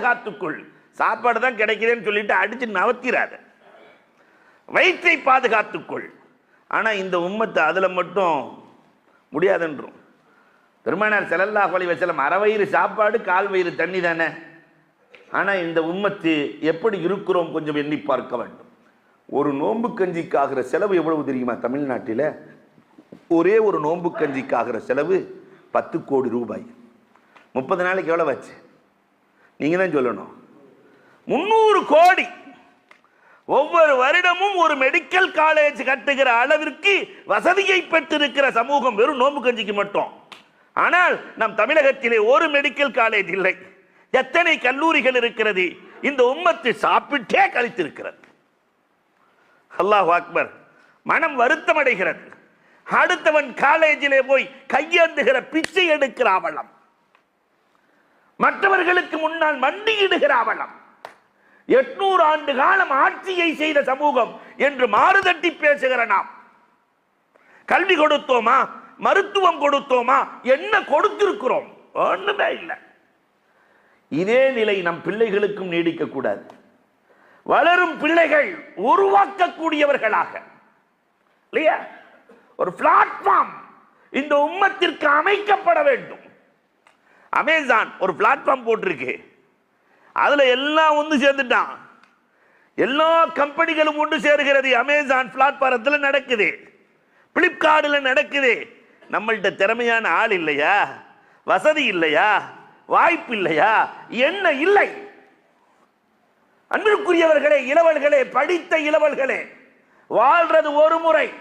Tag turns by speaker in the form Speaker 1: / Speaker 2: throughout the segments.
Speaker 1: பாதுகாத்துக்கொள் சாப்பாடு தான் கிடைக்குதுன்னு சொல்லிட்டு அடிச்சு நவத்திராத வயிற்றை பாதுகாத்துக்கொள். ஆனா இந்த உம்மத்தை அதுல மட்டும் முடியாதுன்றும். பெருமானார் செலல்லா கொலை வச்சலம் அறவயிறு சாப்பாடு கால் வயிறு தண்ணி தானே? ஆனா இந்த உம்மத்து எப்படி இருக்கிறோம் கொஞ்சம் எண்ணி பார்க்க வேண்டும். ஒரு நோன்பு கஞ்சிக்காகிற செலவு எவ்வளவு தெரியுமா தமிழ்நாட்டில்? ஒரே ஒரு நோன்பு கஞ்சிக்காகிற செலவு பத்து கோடி ரூபாய். முப்பது நாளைக்கு எவ்வளோ ஆச்சு? நீங்கள் தான் சொல்லணும். முந்நூறு கோடி ஒவ்வொரு வருடமும் ஒரு மெடிக்கல் காலேஜ் கட்டுகிற அளவிற்கு வசதியை பெற்றிருக்கிற சமூகம் வெறும் நோம்பு கஞ்சிக்கு மட்டும். ஆனால் நம் தமிழகத்திலே ஒரு மெடிக்கல் காலேஜ் இல்லை. எத்தனை கல்லூரிகள் இருக்கிறது? இந்த உம்மத்து சாப்பிட்டே கழித்திருக்கிறது. அல்லாஹ் அக்பர் மனம் வருத்தம் அடைகிறது அடுத்தவன் காலேஜிலே போய் கையேந்துகிற பிச்சை எடுக்கிற அவலம் மற்றவர்களுக்கு முன்னால் மண்டியிடுகிற அவலம். எட்நூறு ஆண்டு காலம் ஆட்சியை செய்த சமூகம் என்று மாறுதட்டி பேசுகிற நாம். கல்வி கொடுத்தோமா? மருத்துவம் கொடுத்தோமா? என்ன கொடுத்திருக்கிறோம்? ஒண்ணுமே இல்லை. இதே நிலை நம் பிள்ளைகளுக்கும் நீடிக்க கூடாது வளரும் பிள்ளைகள் உருவாக்கக்கூடியவர்களாக. இல்லையா? ஒரு பிளாட்ஃபார்ம் இந்த உம்மத்திற்கு அமைக்கப்பட வேண்டும். அமேசான் ஒரு பிளாட்ஃபார்ம் போட்டிருக்கு. அதில் எல்லாம் ஒன்று சேர்ந்துட்டான். எல்லா கம்பெனிகளும் ஒன்று சேருகிறது. அமேசான் பிளாட்ஃபாரத்தில் நடக்குது. பிளிப்கார்டில் நடக்குது. நம்மள்கிட்ட திறமையான ஆள் இல்லையா? வசதி இல்லையா? வாய்ப்பு இல்லையா? என்ன இல்லை? அன்பிற்குரியவர்களே இளவல்களே படித்த இளவல்களே வாழ்றது ஒரு முறை.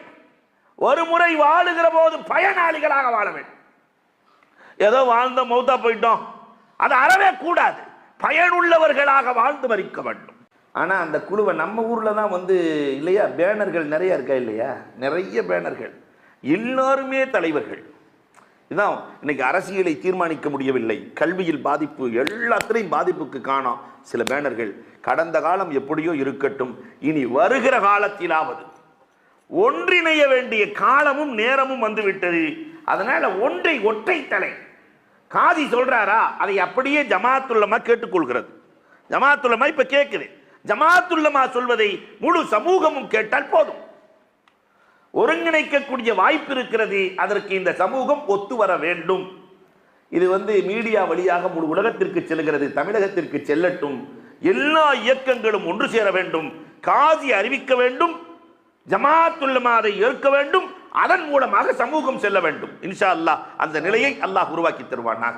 Speaker 1: ஒரு முறை வாழுகிற போது பயனாளிகளாக வாழ வேண்டும். ஏதோ வாழ்ந்த மௌத்தா போயிட்டோம். அது அறவே கூடாது. பயனுள்ளவர்களாக வாழ்ந்து மறிக்க வேண்டும். ஆனால் அந்த குழுவை நம்ம ஊரில் தான் வந்து இல்லையா பேனர்கள் நிறைய இருக்கா இல்லையா? நிறைய பேனர்கள். எல்லாருமே தலைவர்கள். இதான் இன்னைக்கு அரசியலை தீர்மானிக்க முடியவில்லை. கல்வியில் பாதிப்பு எல்லாத்திலையும் பாதிப்புக்கு காணோம். சில பேனர்கள் கடந்த காலம் எப்படியோ இருக்கட்டும் இனி வருகிற காலத்திலாவது. ஒன்றிணைய வேண்டிய காலமும் நேரமும் வந்துவிட்டது. அதனால ஒன்றை ஒற்றை தலை காதி சொல்றாரா? அதை அப்படியே ஜமாத்துள்ளமா கேட்டுக்கொள்கிறது. ஜமாத்துள்ளமா இப்ப கேட்குது ஜமாத்துல்லமா சொல்வதை முழு சமூகமும் கேட்டால் போதும். ஒருங்கிணைக்கக்கூடிய வாய்ப்பு இருக்கிறது அதற்கு இந்த சமூகம் ஒத்து வர வேண்டும். இது வந்து மீடியா வழியாக முழு உலகத்திற்கு செல்கிறது தமிழகத்திற்கு செல்லட்டும். எல்லா இயக்கங்களும் ஒன்று சேர வேண்டும். காதி அறிவிக்க வேண்டும். ஜமாத்துல்லமா அதை ஏற்க வேண்டும். அதன் மூலமாக சமூகம் செல்ல வேண்டும். இன்ஷா அல்லாஹ் அந்த நிலையை அல்லாஹ் உருவாக்கி தருவானாக.